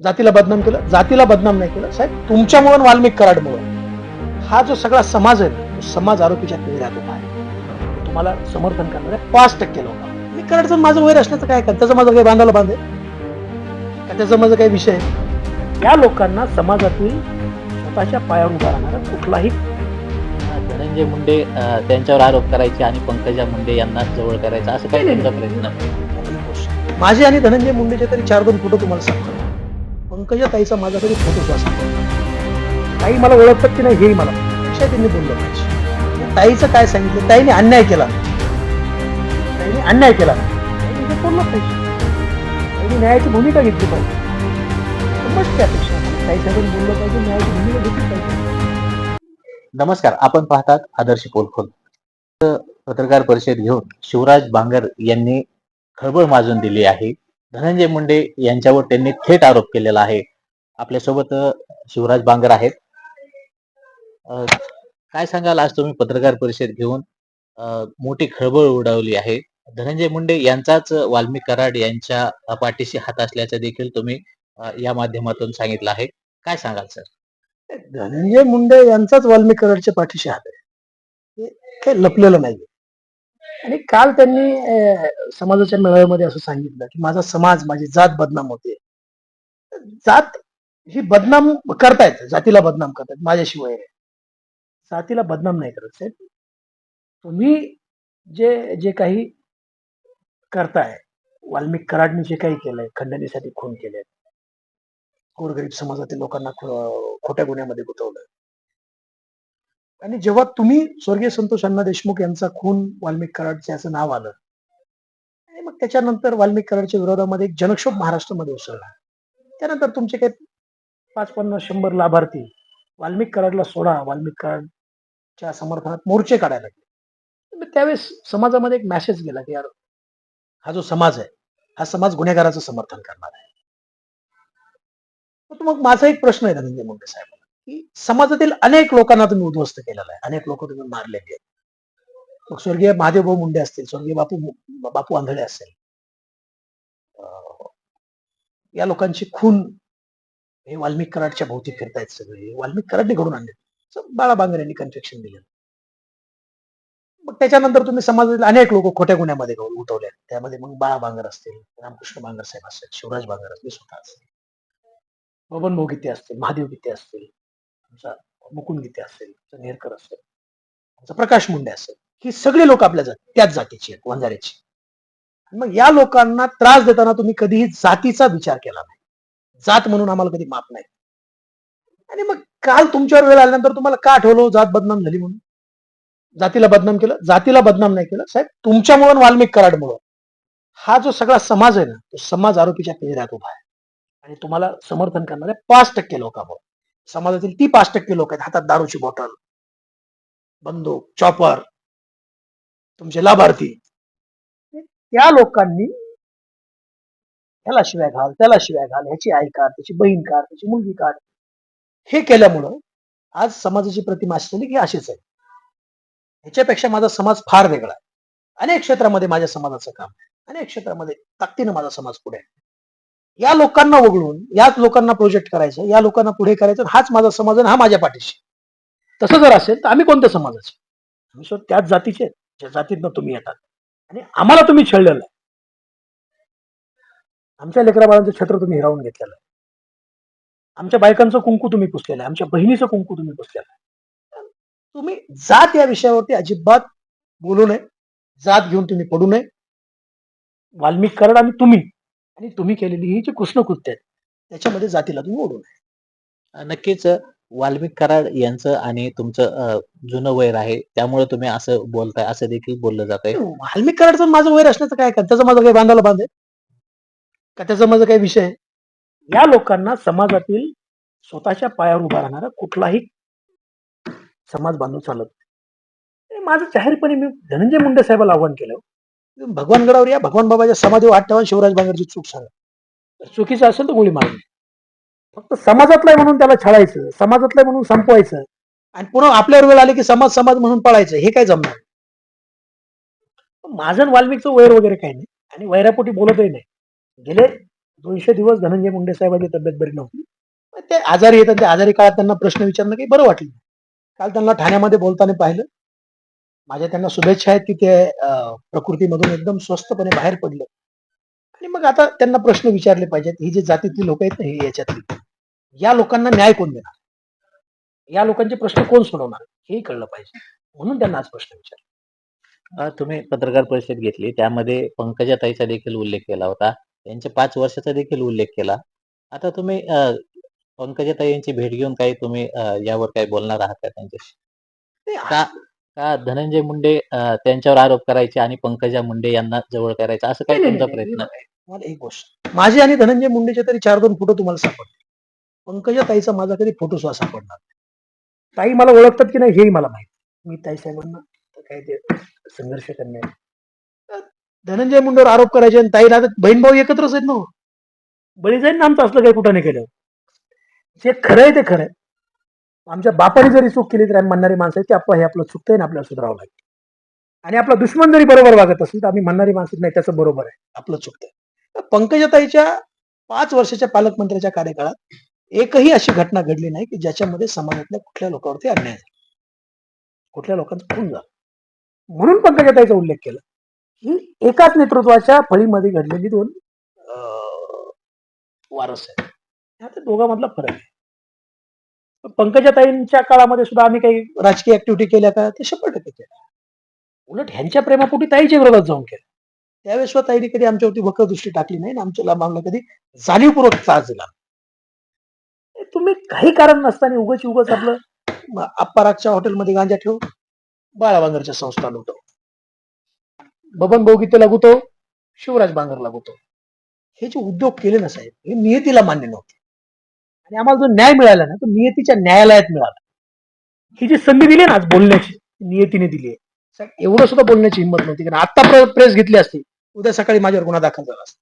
जातीला बदनाम केलं जातीला बदनाम नाही केलं. साहेब तुमच्यामुळं वाल्मिक कराडमुळं. हा जो सगळा समाज आहे तो समाज आरोपीच्या पिंजऱ्यात उभा आहे तुम्हाला समर्थन करणारे पाच टक्के लोक मी कराडचं माझं वैर असण्याचं काय का त्याचं माझं काही बांधायला बांधे? का त्याचा माझा काही विषय आहे? या लोकांना समाजातील स्वतःच्या पायावर उभा राहणारा कुठलाही धनंजय मुंडे त्यांच्यावर आरोप करायचे आणि पंकजा मुंडे यांना जवळ करायचं असं काही त्यांचा प्रयत्न. माझे आणि धनंजय मुंडेचे तरी चार दोन फोटो तुम्हाला सांगतो. पंकजा ताईचा माझा तरी फोटो सुद्धा ताई मला ओळखतात की नाही हेही मला. पेक्षा त्यांनी बोललं पाहिजे. ताईचं काय सांगितलं? ताईने अन्याय केला. ताईने अन्याय केला. ताईने बोललं पाहिजे ताईने न्यायाची भूमिका घेतली पाहिजे. मस्त त्यापेक्षा ताईसाठी साहेबांनी बोललं पाहिजे न्यायाची भूमिका घेतली पाहिजे. नमस्कार. आपण पाहतात आदर्श पोलखोल पत्रकार परिषद घेऊन शिवराज बांगर यांनी खळबळ माजून दिली आहे. धनंजय मुंडे यांच्यावर त्यांनी थेट आरोप केलेला आहे. आपल्यासोबत शिवराज बांगर आहेत. काय सांगाल? आज तुम्ही पत्रकार परिषद घेऊन मोठी खळबळ उडवली आहे. धनंजय मुंडे यांचाच वाल्मिक कराड यांच्या पाठीशी हात असल्याचं देखील तुम्ही या माध्यमातून सांगितलं आहे. काय सांगाल सर? धनंजय मुंडे यांचाच वाल्मिक कराडच्या पाठीशी हात आहे. हे लपलेलं नाही आणि काल त्यांनी समाजाच्या मेळाव्यामध्ये असं सांगितलं की माझा समाज माझी जात बदनाम होते. जात ही बदनाम करतायत जातीला बदनाम करतायत माझ्याशिवाय. जातीला बदनाम नाही करत साहेब. तुम्ही जे जे काही करताय वाल्मिक कराडने जे काही केलंय खंडणीसाठी खून केले गोरगरीब समाजातील लोकांना खोट्या गुन्ह्यामध्ये गुंतवलं आणि जेव्हा तुम्ही स्वर्गीय संतोष अण्णा देशमुख यांचा खून वाल्मिक कराडचे असं नाव आलं आणि मग त्याच्यानंतर वाल्मिक कराडच्या विरोधामध्ये एक जनक्षोभ महाराष्ट्रामध्ये उसळला. त्यानंतर तुमचे काही पाच पन्नास शंभर लाभार्थी वाल्मिक कराडला सोडा वाल्मिक कराडच्या समर्थनात मोर्चे काढायला लागले. त्यावेळेस समाजामध्ये एक मॅसेज गेला की यार हा जो समाज आहे हा समाज गुन्हेगाराचं समर्थन करणार आहे. तर मग माझा एक प्रश्न आहे धनंजय मुंडे साहेब. की समाजातील अनेक लोकांना तुम्ही उद्ध्वस्त केलेला आहे. अनेक लोक तुम्ही मारलेले आहेत. मग स्वर्गीय महादेवभाऊ मुंडे असतील स्वर्गीय बापू बापू आंधळे असेल अं, या लोकांची खून हे वाल्मिक कराडच्या भोवती फिरतायत सगळे. वाल्मिक कराडने घडून आणले स- बाळा बांगर यांनी कन्फेक्शन दिलं मग त्याच्यानंतर तुम्ही समाजातील अनेक लोक खोट्या गुन्ह्यामध्ये उठवले त्यामध्ये मग बाळा बांगर असतील रामकृष्ण बांगर साहेब असतील शिवराज बांगर असतील स्वतः असतील बबन भाऊ असतील महादेव गीते असतील आमचा मुकुंद गीते असेल आमचा नेरकर असेल आमचा प्रकाश मुंडे असेल ही सगळी लोक आपल्या जाती त्याच जातीची आहेत वंजाऱ्याची. आणि मग या लोकांना त्रास देताना तुम्ही कधीही जातीचा विचार केला नाही. जात म्हणून आम्हाला कधी माफ नाही. आणि मग काल तुमच्यावर वेळ आल्यानंतर तुम्हाला का आठवलं जात बदनाम झाली म्हणून? जातीला बदनाम केलं जातीला बदनाम नाही केलं. साहेब तुमच्यामुळं वाल्मिक कराडमुळं हा जो सगळा समाज आहे ना तो समाज आरोपीच्या पिंजऱ्यात उभा आहे. आणि तुम्हाला समर्थन करणारे पाच टक्के लोकांमुळे. समाजातील ती पाच टक्के लोक आहेत हातात दारूची बॉटल बंदूक चॉपर तुमचे लाभार्थी. त्या लोकांनी ह्याला शिव्या घाल त्याला शिव्या घाल ह्याची आई काढ त्याची बहीण काढ त्याची मुलगी काढ. हे केल्यामुळं आज समाजाची प्रतिमा असलेली झाली की अशीच आहे. ह्याच्यापेक्षा माझा समाज फार वेगळा आहे. अनेक क्षेत्रामध्ये माझ्या समाजाचं काम आहे. अनेक क्षेत्रामध्ये ताकदीनं माझा समाज पुढे आहे. या लोकांना वगळून याच लोकांना प्रोजेक्ट करायचं या लोकांना पुढे करायचं हाच माझा समाज आहे आणि हा माझ्या पाठीशी. तसं जर असेल तर आम्ही कोणत्या समाजाचे? आम्ही स्वतः त्याच जातीचे ज्या जातीतनं तुम्ही येतात. आणि आम्हाला तुम्ही छळलेलं आहे. आमच्या लेकरा बाळांचं छत्र तुम्ही हिरावून घेतलेलं आहे. आमच्या बायकांचं कुंकू तुम्ही पुसलेलं आहे. आमच्या बहिणीचं कुंकू तुम्ही पुसलेलं आहे. तुम्ही जात या विषयावरती अजिबात बोलू नये. जात घेऊन तुम्ही पडू नये. वाल्मिक कारण आणि तुम्ही आणि तुम्ही केलेली ही जी कृष्णकृत्य आहेत त्याच्यामध्ये जातीला तुम्ही ओढू नये. नक्कीच वाल्मिक कराड यांचं आणि तुमचं जुनं वैर आहे त्यामुळे तुम्ही असं बोलताय असं देखील बोललं जात आहे वाल्मिक कराडचं माझं वैर असण्याचं काय का त्याचं माझं काही बांधायला बांध आहे? का त्याचा माझा काही विषय आहे? या लोकांना समाजातील स्वतःच्या पायावर उभा राहणारा कुठलाही समाज बांधून चालत नाही. माझं जाहीरपणे मी धनंजय मुंडे साहेबाला आव्हान केलं. भगवानगडावर या भगवान बाबाच्या समाधीवर हात ठेवा शिवराज बांगरची चूक सांगा. चुकीचं असेल तर गोळी मारली. फक्त समाजातला म्हणून त्याला छळायचं समाजातला म्हणून संपवायचं. आणि पुन्हा आपल्यावर वेळ आली की समाज समाज म्हणून पळायचं हे काय जमणार? माझं आणि वाल्मिकचं वैर वगैरे काही नाही आणि वैरापोटी बोलतही नाही. गेले दोनशे दिवस धनंजय मुंडे साहेबांची तब्येत बरी नव्हती. ते आजारी येतात त्या आजारी काळात त्यांना प्रश्न विचारणं काही बरं वाटलं नाही. काल त्यांना ठाण्यामध्ये बोलताना पाहिलं माझ्या त्यांना शुभेच्छा आहेत की ते प्रकृतीमधून एकदम स्वस्तपणे बाहेर पडले. आणि मग आता त्यांना प्रश्न विचारले पाहिजेत ही जी जातीतली लोक आहेत ना ही याच्यातली या लोकांना न्याय कोण देणार? या लोकांचे प्रश्न कोण सोडवणार? हेही कळलं पाहिजे. म्हणून त्यांना आज प्रश्न विचार अ, तुम्ही पत्रकार परिषद घेतली त्यामध्ये पंकजाताईचा देखील उल्लेख केला होता. त्यांच्या पाच वर्षाचा देखील उल्लेख केला. आता तुम्ही पंकजाताई यांची भेट घेऊन काही तुम्ही यावर काही बोलणार आहात का त्यांच्याशी? का धनंजय मुंडे अ, त्यांच्यावर आरोप करायचे आणि पंकजा मुंडे यांना जवळ करायचा? असं काय तुमचा प्रयत्न मला एक गोष्ट माझे आणि धनंजय मुंडेचे तरी चार दोन फोटो तुम्हाला सापडतील. पंकजा ताईचा माझा कधी फोटो सुद्धा सापडणार नाही. ताई मला ओळखतात की नाही हेही मला माहिती मी ताई साहेबांना काय ते संघर्ष करणे. धनंजय मुंडेवर आरोप करायचे आणि ताईला आता बहीण भाऊ एकत्रच आहेत ना हो. बळी जाईल ना आमचं असलं काही कुठं नाही केलं. जे खरं आहे ते खरं आहे. आमच्या बापाने जरी चूक केली तरी आम्ही म्हणणारी माणसं आहेत की आपण हे आपलं चुकतंय ना आपल्याला सुधारावं लागेल. आणि आपला दुश्मन जरी बरोबर वागत असेल तर आम्ही म्हणणारी माणसं नाही त्याचं बरोबर आहे आपलं चुकतंय. तर पंकजाताईच्या पाच वर्षाच्या पालकमंत्र्याच्या कार्यकाळात एकही अशी घटना घडली नाही की ज्याच्यामध्ये समाजातल्या कुठल्या लोकांवरती अन्याय झाला. कुठल्या लोकांचा खून झाला. म्हणून पंकजाताईचा उल्लेख केला ही एकाच नेतृत्वाच्या फळीमध्ये घडलेली दोन अं, वारस आहे दोघांमधला फरक आहे. पंकजाताईंच्या काळामध्ये सुद्धा आम्ही काही राजकीय ऍक्टिव्हिटी केल्या का ते शंभर टक्के केल्या. उलट ह्यांच्या प्रेमापोटी ताईच्या विरोधात जाऊन केलं. त्यावेळेस सुद्धा ताईने कधी आमच्यावरती वक्र दृष्टी टाकली नाही आणि आमच्या आम्हाला कधी जाणीवपूर्वक त्रास दिला. तुम्ही काही कारण नसताना उगच उगच आपलं म- हॉटेलमध्ये गांजा ठेव बाळाबांगरच्या संस्था लुटव बबन बोगीते लागूतो शिवराज बांगर लागूतो हे जे उद्योग केले ना साहेब हे नियतीला मान्य नव्हते. आणि आम्हाला जो न्याय मिळाला ना तो नियतीच्या न्यायालयात मिळाला. ही जी संधी दिली ना आज बोलण्याची नियतीने दिली आहे. एवढं सुद्धा बोलण्याची हिंमत नव्हती कारण आता प्रेस घेतली असती उद्या सकाळी माझ्यावर गुन्हा दाखल झाला असता.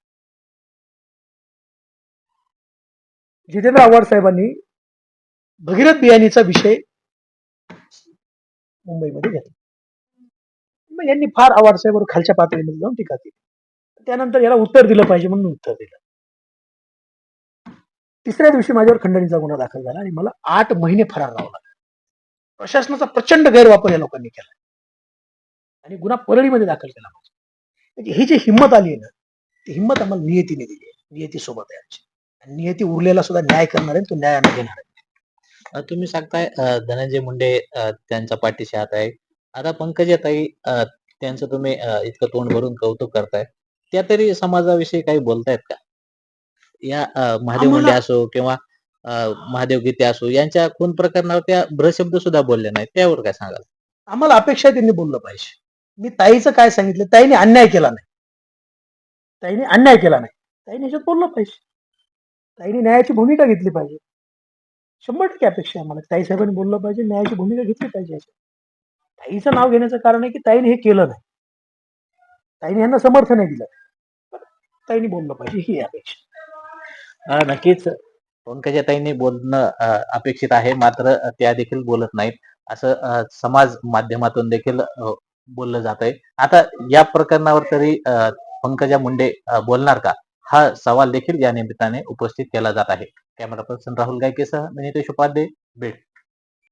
जितेंद्र आव्हाड साहेबांनी भगीरथ बियाणीचा विषय मुंबईमध्ये घेतला. यांनी फार आव्हाड साहेबांवर खालच्या पातळीमध्ये जाऊन टीका केली. त्यानंतर याला उत्तर दिलं पाहिजे म्हणून उत्तर दिलं. तिसऱ्या दिवशी माझ्यावर खंडणीचा गुन्हा दाखल झाला आणि मला आठ महिने फरार राहावं लागला. प्रशासनाचा प्रचंड गैरवापर या लोकांनी केला. आणि गुन्हा परळीमध्ये दाखल केला माझा. म्हणजे ही जी हिंमत आली आहे ना ती हिंमत आम्हाला नियतीने दिली आहे. नियती सोबत आहे आमची. आणि नियती उरलेला सुद्धा न्याय करणार आहे तो न्यायाने घेणार आहे. तुम्ही सांगताय धनंजय मुंडे त्यांचा त्यांच्या पाठीशी हात आहे. आता पंकजाताई त्यांचं तुम्ही इतकं तोंड भरून कौतुक करताय. त्या तरी समाजाविषयी काही बोलतायत का? या अ, महादेव मुंडे आम्हाला- असो किंवा अ, महादेव गीते असो यांच्या खून प्रकरणावर त्या भ्रशब्द सुद्धा बोलले नाहीत. त्यावर काय सांगाल? आम्हाला अपेक्षा आहे त्यांनी बोललं पाहिजे. मी ताईचं काय सांगितलं ताईने अन्याय केला नाही. ताईने अन्याय केला नाही. ताईने याच्यात बोललं पाहिजे. ताईने न्यायाची भूमिका घेतली पाहिजे. शंभर टक्के अपेक्षा आहे आम्हाला. ताई साहेबांनी बोललं पाहिजे न्यायाची भूमिका घेतली पाहिजे याच्यात. ताईचं नाव घेण्याचं कारण आहे की ताईने हे केलं नाही. ताईने यांना समर्थन नाही दिलं. ताईने बोललं पाहिजे ही अपेक्षा अ, नक्कीच. पंकजाताईंनी बोलणं अ, अपेक्षित आहे. मात्र त्या देखील बोलत नाहीत. असं अ, समाज माध्यमातून देखील अ, बोललं जात आहे आता या प्रकरणावर तरी अ, पंकजा मुंडे अ, बोलणार का? हा सवाल देखील या निमित्ताने उपस्थित केला जात आहे. कॅमेरा पर्सन राहुल गायकेसह मी नितेश उपाध्ये बीड.